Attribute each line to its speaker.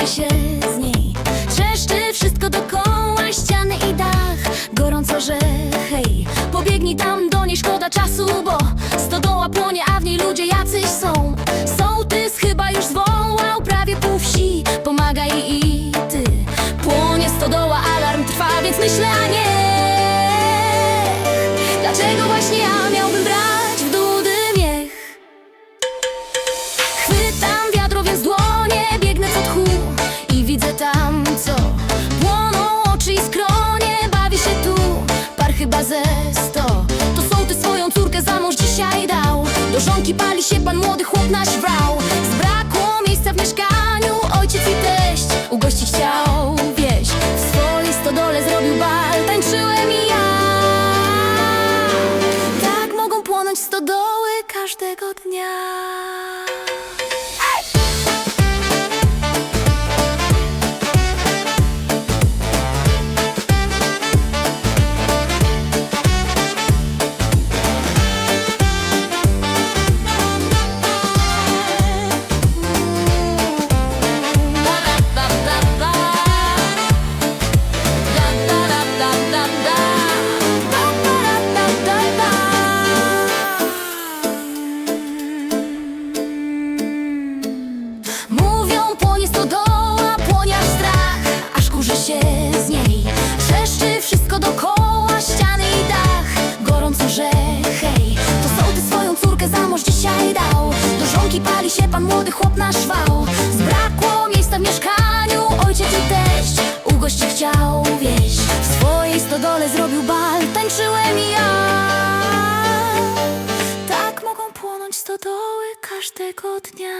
Speaker 1: kurzy się z niej. Trzeszczy wszystko dookoła, ściany i dach. Gorąco, że hej Pobiegnij tam, do niej szkoda czasu Bo stodoła płonie, a w niej ludzie jacyś są. Sołtys chyba już zwołał prawie pół wsi. Pomagaj i ty. Płonie stodoła, alarm trwa, więc myślę, tam co Płoną oczy i skronie Bawi się tu par chyba ze sto. To są ty swoją córkę za mąż dzisiaj dał. Do żonki pali się pan młody chłop nasz wrał. Zbrakło miejsca w mieszkaniu Ojciec i teść ugościć chciał. Wieś W swojej stodole zrobił bal Tańczyłem i ja. Tak mogą płonąć stodoły każdego dnia Żonki pali się pan młody chłop na szwał. Zbrakło miejsca w mieszkaniu Ojciec i teść ugościć chciał wieś W swojej stodole zrobił bal Tańczyłem i ja. Tak mogą płonąć stodoły każdego dnia